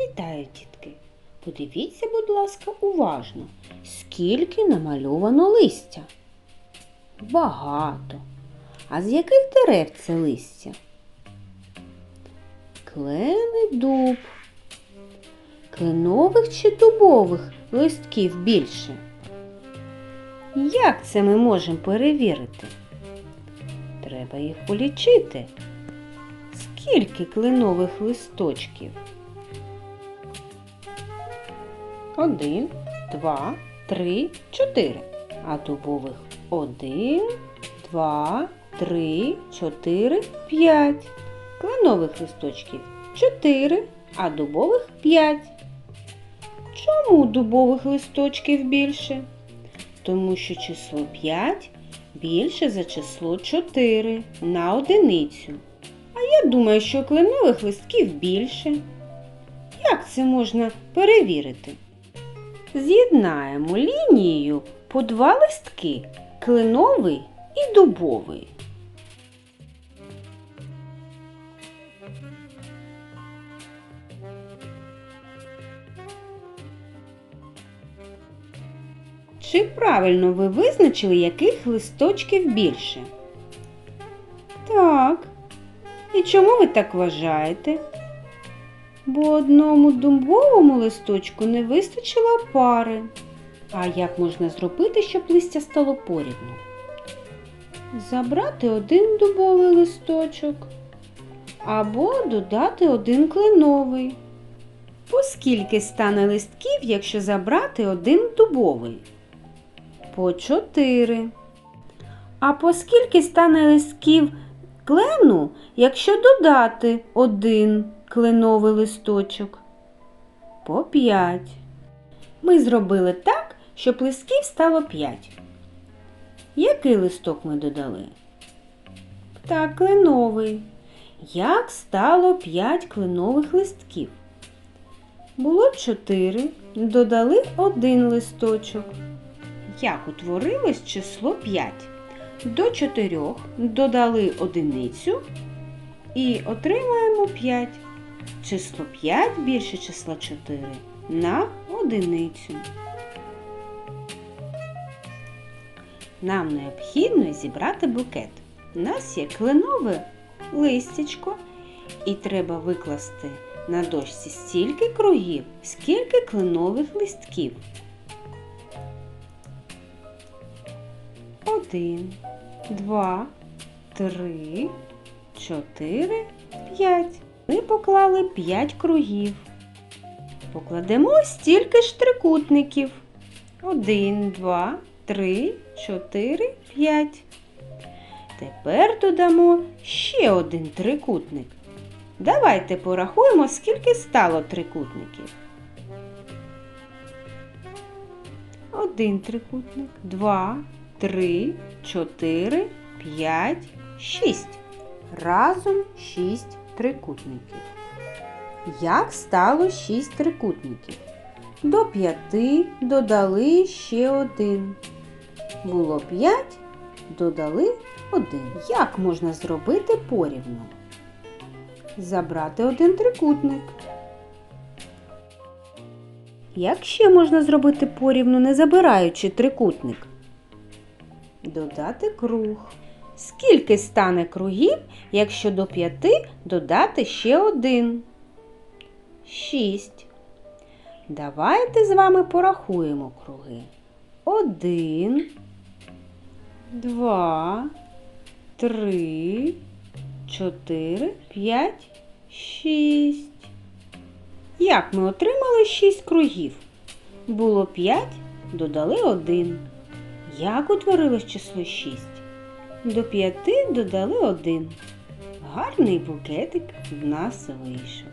Вітаю, дітки! Подивіться, будь ласка, уважно, скільки намальовано листя. Багато. А з яких дерев це листя? Клен і дуб. Кленових чи дубових листків більше? Як це ми можемо перевірити? Треба їх полічити. Скільки кленових листочків? Один, два, три, чотири. А дубових один, два, три, чотири, п'ять. Кленових листочків чотири, а дубових п'ять. Чому дубових листочків більше? Тому що число 5 більше за число 4 на одиницю. А я думаю, що кленових листків більше. Як це можна перевірити? З'єднаємо лінією по два листки кленовий і дубовий. Чи правильно ви визначили, яких листочків більше? Так. І чому ви так вважаєте? Бо одному дубовому листочку не вистачило пари. А як можна зробити, щоб листя стало порівну? Забрати один дубовий листочок або додати один кленовий. Поскільки стане листків, якщо забрати один дубовий? По чотири. А поскільки стане листків клену, якщо додати один кленовий листочок? По п'ять. Ми зробили так, щоб листків стало п'ять. Який листок ми додали? Так, кленовий. Як стало п'ять кленових листків? Було чотири, додали один листочок. Як утворилось число 5? До 4 додали одиницю і отримаємо 5. Число 5 більше числа 4 на одиницю. Нам необхідно зібрати букет. У нас є кленове листячко, і треба викласти на дошці стільки кругів, скільки кленових листків. Один, два, три, чотири, п'ять. Ми поклали п'ять кругів. Покладемо стільки ж трикутників. Один, два, три, чотири, п'ять. Тепер додамо ще один трикутник. Давайте порахуємо, скільки стало трикутників. Один трикутник, два, три, чотири, п'ять, шість. Разом шість трикутників. Як стало шість трикутників? До п'яти додали ще один. Було п'ять, додали один. Як можна зробити порівну? Забрати один трикутник. Як ще можна зробити порівну, не забираючи трикутник? Додати круг. Скільки стане кругів, якщо до п'яти додати ще один? Шість. Давайте з вами порахуємо круги. Один, два, три, чотири, п'ять, шість. Як ми отримали шість кругів? Було п'ять, додали один. Як утворилось число 6? До п'яти додали один. Гарний букетик в нас вийшов.